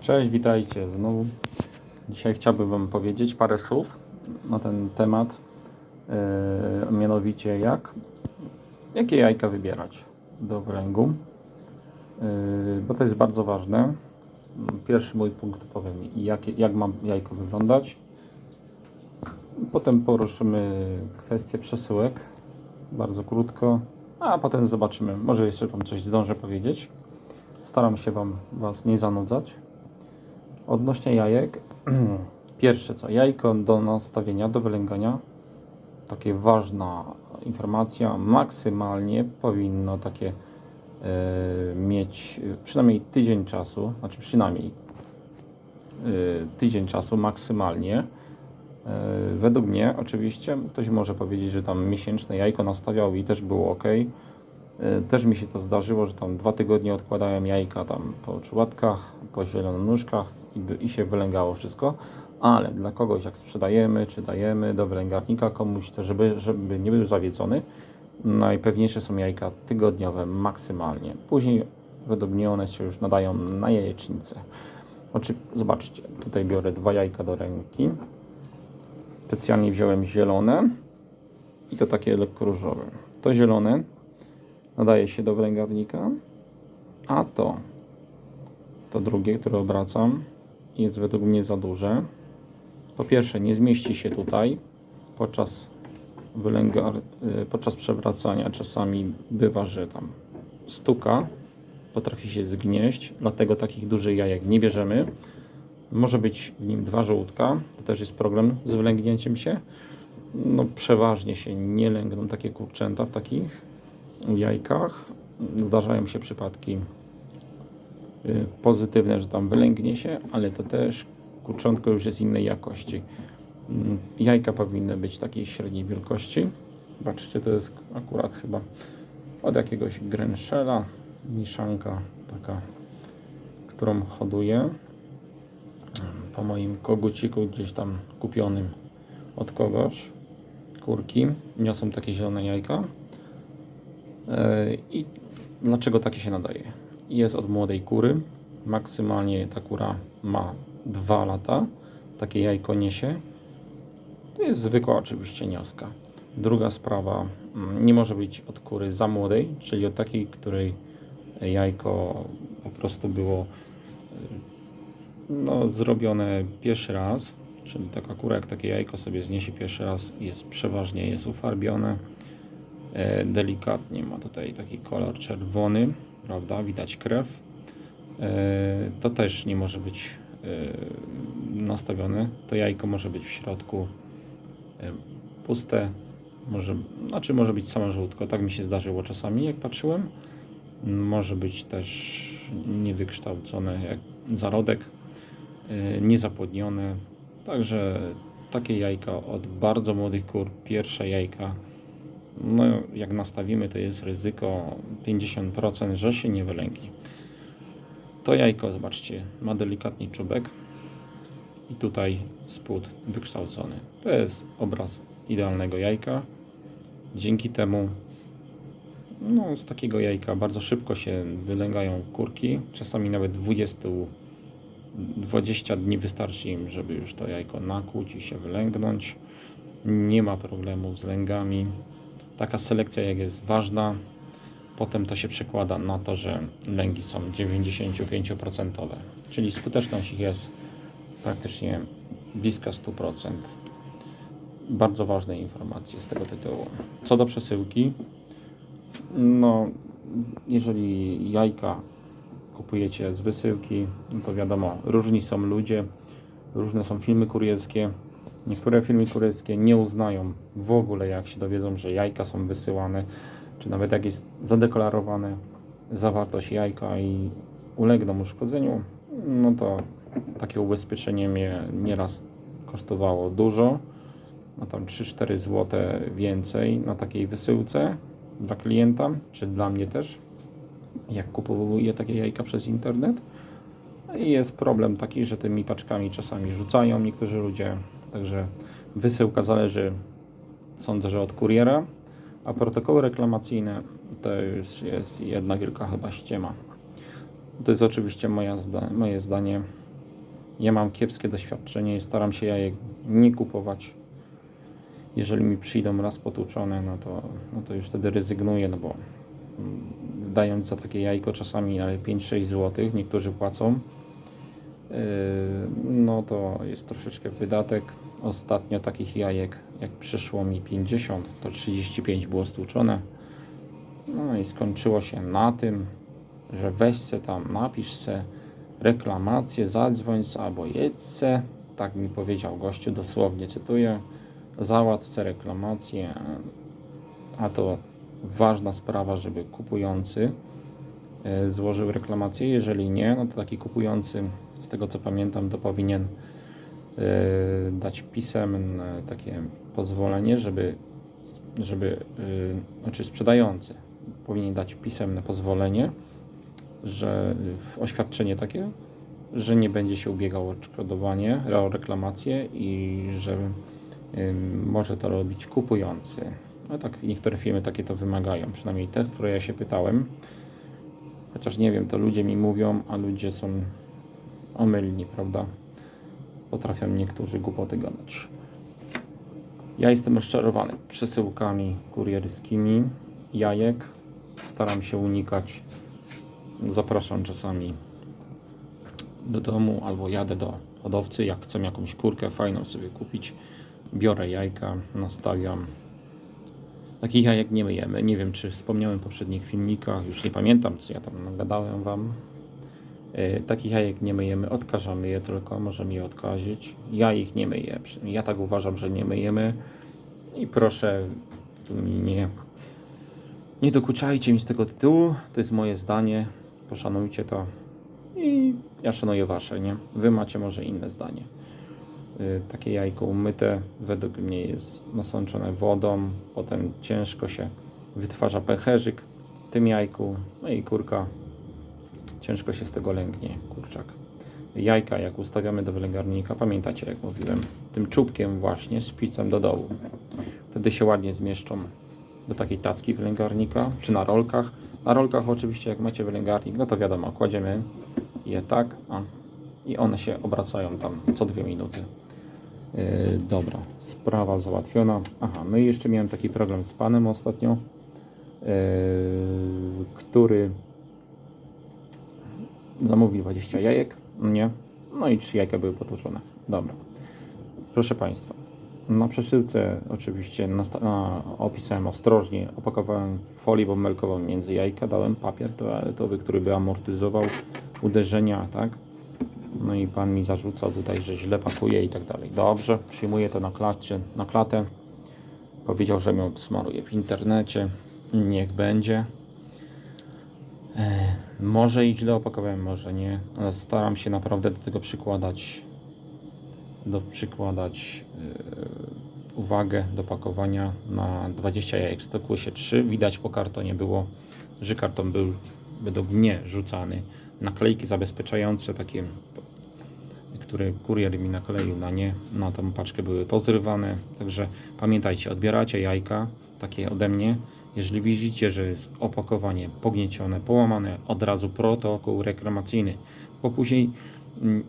Cześć, witajcie znowu. Dzisiaj chciałbym Wam powiedzieć parę słów na ten temat, yy, mianowicie jak, jakie jajka wybierać do wręgu, yy, bo to jest bardzo ważne. Pierwszy mój punkt powiem, jak, jak mam jajko wyglądać. Potem poruszymy kwestię przesyłek, bardzo krótko, a potem zobaczymy, może jeszcze Wam coś zdążę powiedzieć. Staram się Wam Was nie zanudzać. Odnośnie jajek, pierwsze co, jajko do nastawienia, do wylęgania, takie ważna informacja, maksymalnie powinno takie e, mieć e, przynajmniej tydzień czasu, znaczy przynajmniej e, tydzień czasu maksymalnie. E, według mnie oczywiście ktoś może powiedzieć, że tam miesięczne jajko nastawiał i też było ok. E, Też mi się to zdarzyło, że tam dwa tygodnie odkładałem jajka tam po czułatkach, po zielonóżkach i, i się wylęgało wszystko, ale dla kogoś jak sprzedajemy, czy dajemy do wylęgarnika komuś, to żeby, żeby nie był zawiecony, najpewniejsze są jajka tygodniowe maksymalnie. Później według mnie one się już nadają na jajecznicę. Oczy, zobaczcie, tutaj biorę dwa jajka do ręki. Specjalnie wziąłem zielone i to takie lekko różowe. To zielone nadaje się do wylęgarnika, a to, to drugie, które obracam, jest według mnie za duże. Po pierwsze, nie zmieści się tutaj podczas wylęgar, y, podczas przewracania. Czasami bywa, że tam stuka, potrafi się zgnieść, dlatego takich dużych jajek nie bierzemy. Może być w nim dwa żółtka, to też jest problem z wylęgnięciem się. No, przeważnie się nie lęgną takie kurczęta w takich jajkach. Zdarzają się przypadki y, pozytywne, że tam wylęgnie się, ale to też kurczątko już jest innej jakości. Mm, Jajka powinny być takiej średniej wielkości. Zobaczcie, to jest akurat chyba od jakiegoś Grenszela, niszanka taka, którą hoduję po moim koguciku gdzieś tam kupionym od kogoś. Kurki niosą takie zielone jajka. E, I dlaczego takie się nadaje? Jest od młodej kury. Maksymalnie ta kura ma 2 lata. Takie jajko niesie. To jest zwykła oczywiście nioska. Druga sprawa, mm, nie może być od kury za młodej, czyli od takiej, której jajko po prostu było e, no, zrobione pierwszy raz. Czyli taka kura, jak takie jajko sobie zniesie pierwszy raz, jest przeważnie jest ufarbione delikatnie. Ma tutaj taki kolor czerwony, prawda? Widać krew. E, to też nie może być e, nastawione. To jajko może być w środku e, puste. Może, znaczy może być samo żółtko. Tak mi się zdarzyło czasami, jak patrzyłem. Może być też niewykształcone jak zarodek, e, niezapłodnione. Także takie jajka od bardzo młodych kur, pierwsze jajka no, jak nastawimy, to jest ryzyko 50%, że się nie wylęgnie. To jajko, zobaczcie, ma delikatny czubek i tutaj spód wykształcony. To jest obraz idealnego jajka. Dzięki temu no, z takiego jajka bardzo szybko się wylęgają kurki. Czasami nawet 20, 20 dni wystarczy im, żeby już to jajko nakłuć i się wylęgnąć. Nie ma problemów z lęgami taka selekcja jak jest ważna, potem to się przekłada na to, że lęgi są 95%, czyli skuteczność ich jest praktycznie bliska 100%. Bardzo ważne informacje z tego tytułu. Co do przesyłki, no jeżeli jajka kupujecie z wysyłki, no to wiadomo, różni są ludzie, różne są filmy kurierskie. Niektóre firmy kurierskie nie uznają w ogóle, jak się dowiedzą, że jajka są wysyłane, czy nawet jak jest zadeklarowane zawartość jajka i ulegną uszkodzeniu, no to takie ubezpieczenie mnie nieraz kosztowało dużo, no tam 3-4 zł więcej na takiej wysyłce dla klienta, czy dla mnie też, jak kupuję takie jajka przez internet. I jest problem taki, że tymi paczkami czasami rzucają niektórzy ludzie, także wysyłka zależy, sądzę, że od kuriera, a protokoły reklamacyjne to już jest jedna wielka chyba ściema. To jest oczywiście moja zda moje zdanie. Ja mam kiepskie doświadczenie i staram się jajek nie kupować. Jeżeli mi przyjdą raz potłuczone, no to, no to już wtedy rezygnuję, no bo dając za takie jajko czasami ale 5-6 zł, niektórzy płacą, no to jest troszeczkę wydatek. Ostatnio takich jajek, jak przyszło mi 50, to 35 było stłuczone. No i skończyło się na tym, że weź se tam, napisz se reklamację, zadzwoń se albo jedź se. Tak mi powiedział gościu, dosłownie cytuję. Załatw se reklamację, a to ważna sprawa, żeby kupujący złożył reklamację. Jeżeli nie, no to taki kupujący, z tego co pamiętam, to powinien e, dać pisemne takie pozwolenie, żeby, żeby e, znaczy sprzedający powinien dać pisemne pozwolenie, że oświadczenie takie, że nie będzie się ubiegał o odszkodowanie, o reklamację i że może to robić kupujący. No tak, niektóre firmy takie to wymagają, przynajmniej te, które ja się pytałem. Chociaż nie wiem, to ludzie mi mówią, a ludzie są omylni, prawda? Potrafią niektórzy głupoty gadać. Ja jestem rozczarowany przesyłkami kurierskimi jajek. Staram się unikać. Zapraszam czasami do domu albo jadę do hodowcy, jak chcę jakąś kurkę fajną sobie kupić. Biorę jajka, nastawiam. Takich jajek nie myjemy. Nie wiem, czy wspomniałem w poprzednich filmikach, już nie pamiętam, co ja tam nagadałem Wam. E, Takich jajek nie myjemy, odkażamy je tylko, możemy je odkazić. Ja ich nie myję. Ja tak uważam, że nie myjemy. I proszę nie, nie dokuczajcie mi z tego tytułu. To jest moje zdanie. Poszanujcie to. I ja szanuję wasze, nie? Wy macie może inne zdanie. Y, Takie jajko umyte według mnie jest nasączone wodą, potem ciężko się wytwarza pęcherzyk w tym jajku, no i kurka ciężko się z tego lęgnie, kurczak. Jajka jak ustawiamy do wylęgarnika, pamiętacie jak mówiłem, tym czubkiem właśnie, szpicem do dołu. Wtedy się ładnie zmieszczą do takiej tacki wylęgarnika, czy na rolkach. Na rolkach oczywiście jak macie wylęgarnik, no to wiadomo, kładziemy je tak, a, i one się obracają tam co dwie minuty. Yy, dobra, sprawa załatwiona. Aha, no i jeszcze miałem taki problem z panem ostatnio, yy, który zamówił 20 jajek, nie, no i 3 jajka były potłuczone. Dobra. Proszę Państwa, na przesyłce oczywiście na, opisałem ostrożnie, opakowałem folię bąbelkową między jajka, dałem papier toaletowy, który by amortyzował uderzenia, tak? No i pan mi zarzucał tutaj, że źle pakuje i tak dalej. Dobrze, przyjmuję to na, klacie, na klatę. Powiedział, że mnie smaruje w internecie. Niech będzie. E, może i źle opakowałem, może nie, ale staram się naprawdę do tego przykładać do przykładać e, uwagę do pakowania na 20 jajek stokuje się 3 widać po kartonie było, że karton był według mnie rzucany naklejki zabezpieczające takie które kurier mi nakleił na nie na tą paczkę były pozrywane także pamiętajcie odbieracie jajka takie ode mnie jeżeli widzicie, że jest opakowanie pogniecione, połamane, od razu protokół reklamacyjny, bo później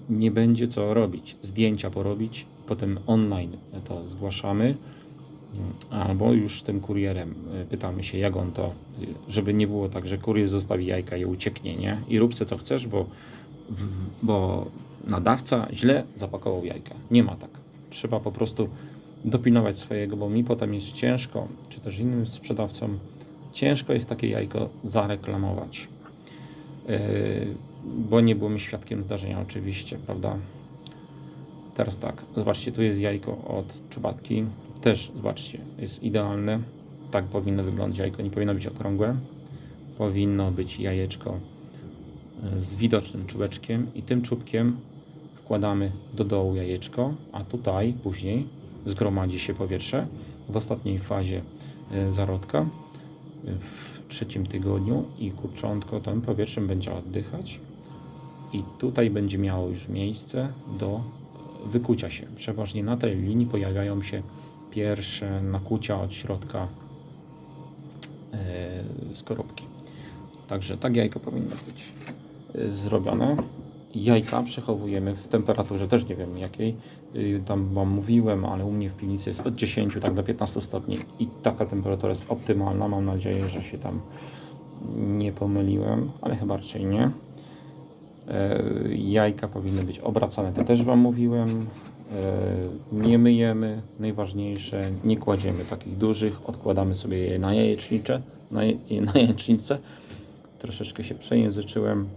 nie będzie co robić. Zdjęcia porobić, potem online to zgłaszamy, mm, albo już tym kurierem y, pytamy się, jak on to, y, żeby nie było tak, że kurier zostawi jajka i ucieknie, nie? I rób co chcesz, bo, bo nadawca źle zapakował jajka. Nie ma tak. Trzeba po prostu dopilnować swojego, bo mi potem jest ciężko, czy też innym sprzedawcom, ciężko jest takie jajko zareklamować. Yy, bo nie byłem świadkiem zdarzenia oczywiście, prawda? Teraz tak, zobaczcie, tu jest jajko od czubatki. Też, zobaczcie, jest idealne. Tak powinno wyglądać jajko, nie powinno być okrągłe. Powinno być jajeczko y, z widocznym czubeczkiem i tym czubkiem wkładamy do dołu jajeczko, a tutaj później zgromadzi się powietrze w ostatniej fazie y, zarodka y, w trzecim tygodniu i kurczątko tym powietrzem będzie oddychać i tutaj będzie miało już miejsce do wykucia się. Przeważnie na tej linii pojawiają się pierwsze nakucia od środka e, skorupki. Także tak jajko powinno być e, zrobione. Jajka przechowujemy w temperaturze też nie wiem jakiej. Y, Tam wam mówiłem, ale u mnie w piwnicy jest od 10 tak do 15 stopni i taka temperatura jest optymalna. Mam nadzieję, że się tam nie pomyliłem, ale chyba raczej nie. E, Jajka powinny być obracane, to też Wam mówiłem. E, Nie myjemy, najważniejsze, nie kładziemy takich dużych, odkładamy sobie je na jajecznicze, na, na jajecznicę. Troszeczkę się przejęzyczyłem.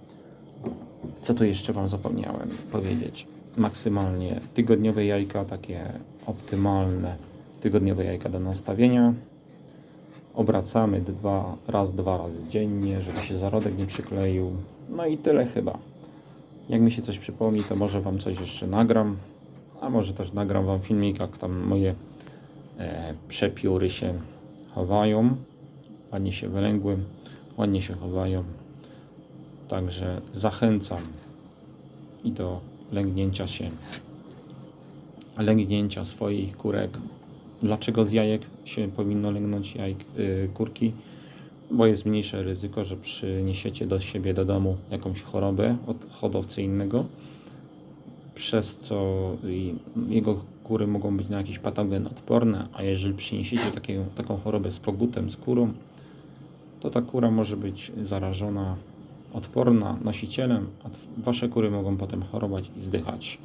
Co tu jeszcze Wam zapomniałem powiedzieć? Maksymalnie tygodniowe jajka, takie optymalne tygodniowe jajka do nastawienia. Obracamy dwa, raz, dwa razy dziennie, żeby się zarodek nie przykleił. No i tyle chyba. Jak mi się coś przypomni, to może Wam coś jeszcze nagram, a może też nagram Wam filmik, jak tam moje e, przepióry się chowają. Ładnie się wylęgły, ładnie się chowają. Także zachęcam i do lęgnięcia się, lęgnięcia swoich kurek. Dlaczego z jajek się powinno lęgnąć jajk, y, kurki? Bo jest mniejsze ryzyko, że przyniesiecie do siebie do domu jakąś chorobę od hodowcy innego, przez co jego kury mogą być na jakiś patogen odporne, a jeżeli przyniesiecie takie, taką chorobę z kogutem, z kurą, to ta kura może być zarażona, odporna nosicielem, a wasze kury mogą potem chorować i zdychać.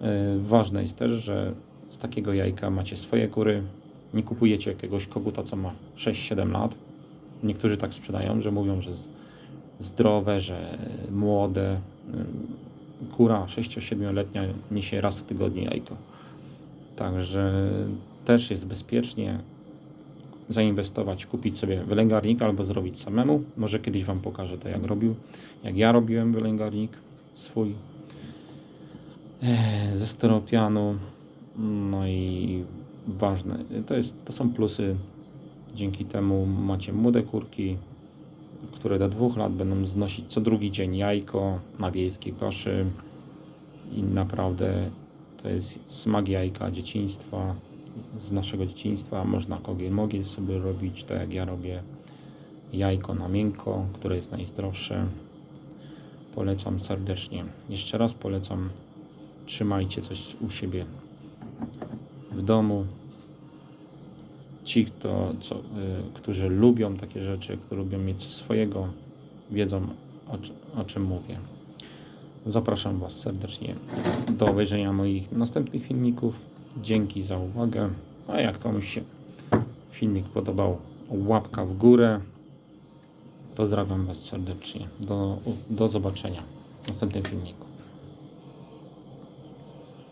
Yy, Ważne jest też, że z takiego jajka macie swoje kury. Nie kupujecie jakiegoś koguta, co ma 6-7 lat. Niektórzy tak sprzedają, że mówią, że zdrowe, że młode. Yy, Kura 6-7-letnia niesie raz w tygodniu jajko. Także też jest bezpiecznie zainwestować, kupić sobie wylęgarnik albo zrobić samemu. Może kiedyś Wam pokażę to, jak robił, jak ja robiłem wylęgarnik swój e, ze steropianu. No i ważne, to, jest, to są plusy. Dzięki temu macie młode kurki, które do dwóch lat będą znosić co drugi dzień jajko na wiejskiej paszy. I naprawdę to jest smak jajka dzieciństwa, z naszego dzieciństwa. Można kogiel mogiel sobie robić, tak jak ja robię. Jajko na miękko, które jest najzdrowsze. Polecam serdecznie. Jeszcze raz polecam. Trzymajcie coś u siebie w domu. Ci, kto, co, y, którzy lubią takie rzeczy, którzy lubią mieć coś swojego, wiedzą o, o czym mówię. Zapraszam Was serdecznie do obejrzenia moich następnych filmików. Dzięki za uwagę. A jak komuś się filmik podobał, łapka w górę. Pozdrawiam Was serdecznie. Do, do zobaczenia w następnym filmiku.